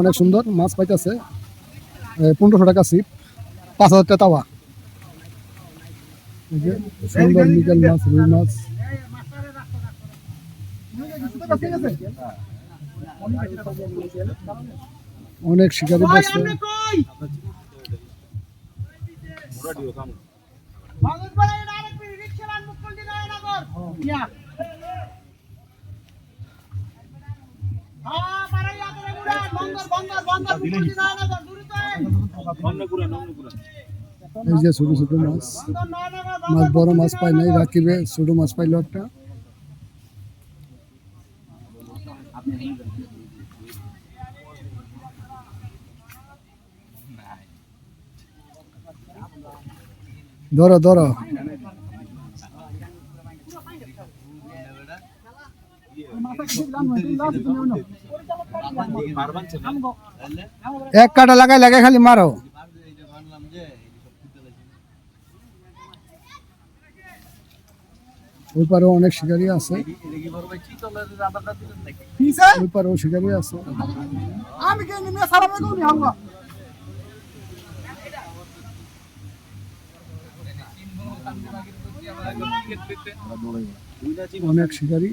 অনেক সুন্দর মাছ পাইতেছে। পনেরোশো টাকা সিপ পাঁচ হাজার টাকা তাওয়া। সুন্দর মিগেল মাছ রুই মাছ। অনেক শিকারি বসছে এই যে ছোট ছোট মাছ মাছ বড় মাছ পাই নাই, রাখিবে ছোট মাছ পাইলো একটা। ধরো ধরো। এক কাটা লাগাই লাগাই খালি মারো। ওই পারেও অনেক শিকারি আছে। ওই পারেও শিকারি আছে। আমি কে সারা বেগুনি হামলা অনেক শিকারি।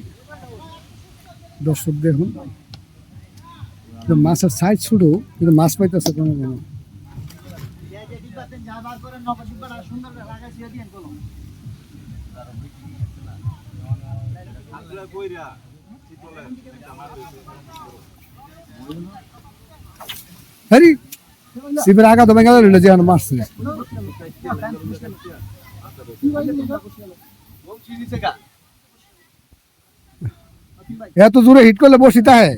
দর্শক দেখুন। মাছের সাইজ ছোট, কিন্তু মাছ পাইতেছে কোনো কোনো। হ্যারি শিবের আগা তো বেঙ্গালে রইল যে মারছে। এত জোরে হিট করলে বসি তাহে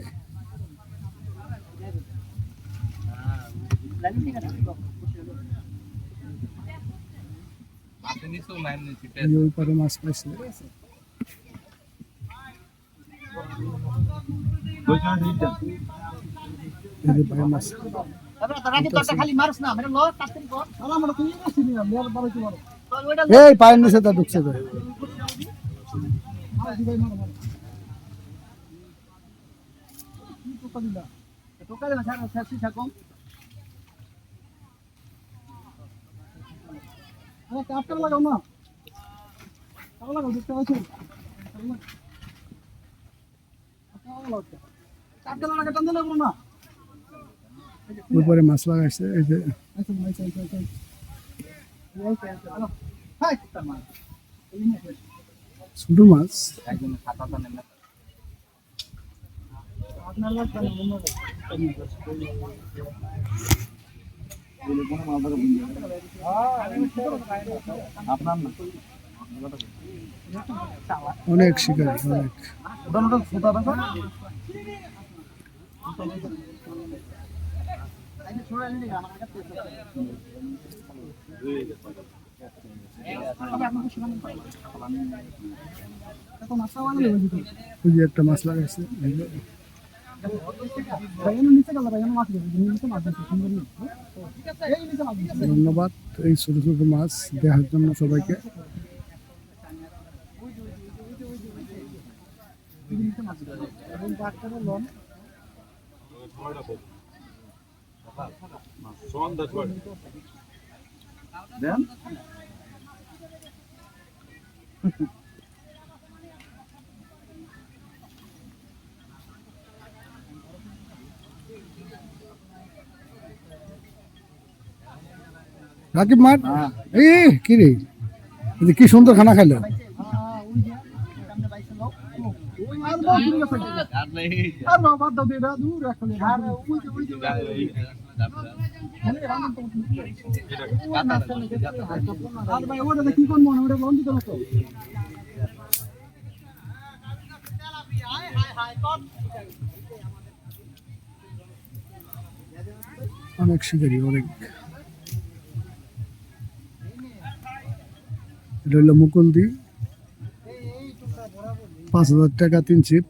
এই ওই পারে মাছ পাইছে লাগা টান দিলে না? ওই পারে মাছ লাগাইছে এই যে। আচ্ছা আচ্ছা আচ্ছা আচ্ছা। এই তো আছে হ্যালো হাই কুত্তা মার এই নিয়ে ছোট মাছ? অনেক শিকারি অনেক। একটা মাছ লাগাইছে ধন্যবাদ এই ছোট ছোট মাছ দেখার জন্য সবাইকে। রাকিব মাঠ কি রে? কি সুন্দর খানা খাইলো। অনেক শিকারি অনেক। এটা হইল মুকুন্দি। পাঁচ হাজার টাকা তিন চিপ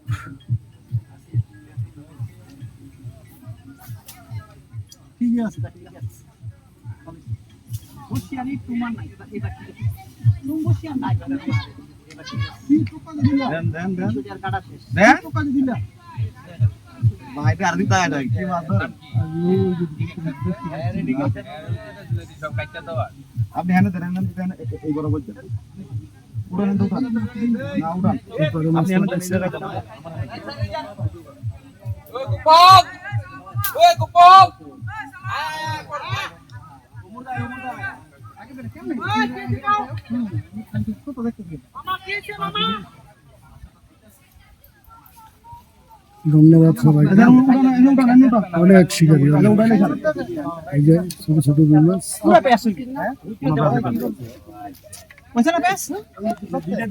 ঠিক আছে বসিয়ানি তোমার নাই এটা এটা কি তুমি বসিয়ান নাই কি টোকা দিলা দেন দেন দেন কাটা শেষ দেন টোকা দিলা ভাইটা আর দিন তাই যায় কি মাছ ধরেন আপনি হ্যাঁ দেন হ্যাঁ দেন এই বড় বলছেন। উড়ান তো না উড়ান। আপনি হ্যাঁ দেন মারতেছে। এটা রাখেন। ধন্যবাদ সবাইকে আচ্ছা, এনে উড়ান। অনেক শিকারি আচ্ছা, এখানে। এই যে ছোট ছোট হ্যাঁ?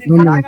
ধন্যবাদ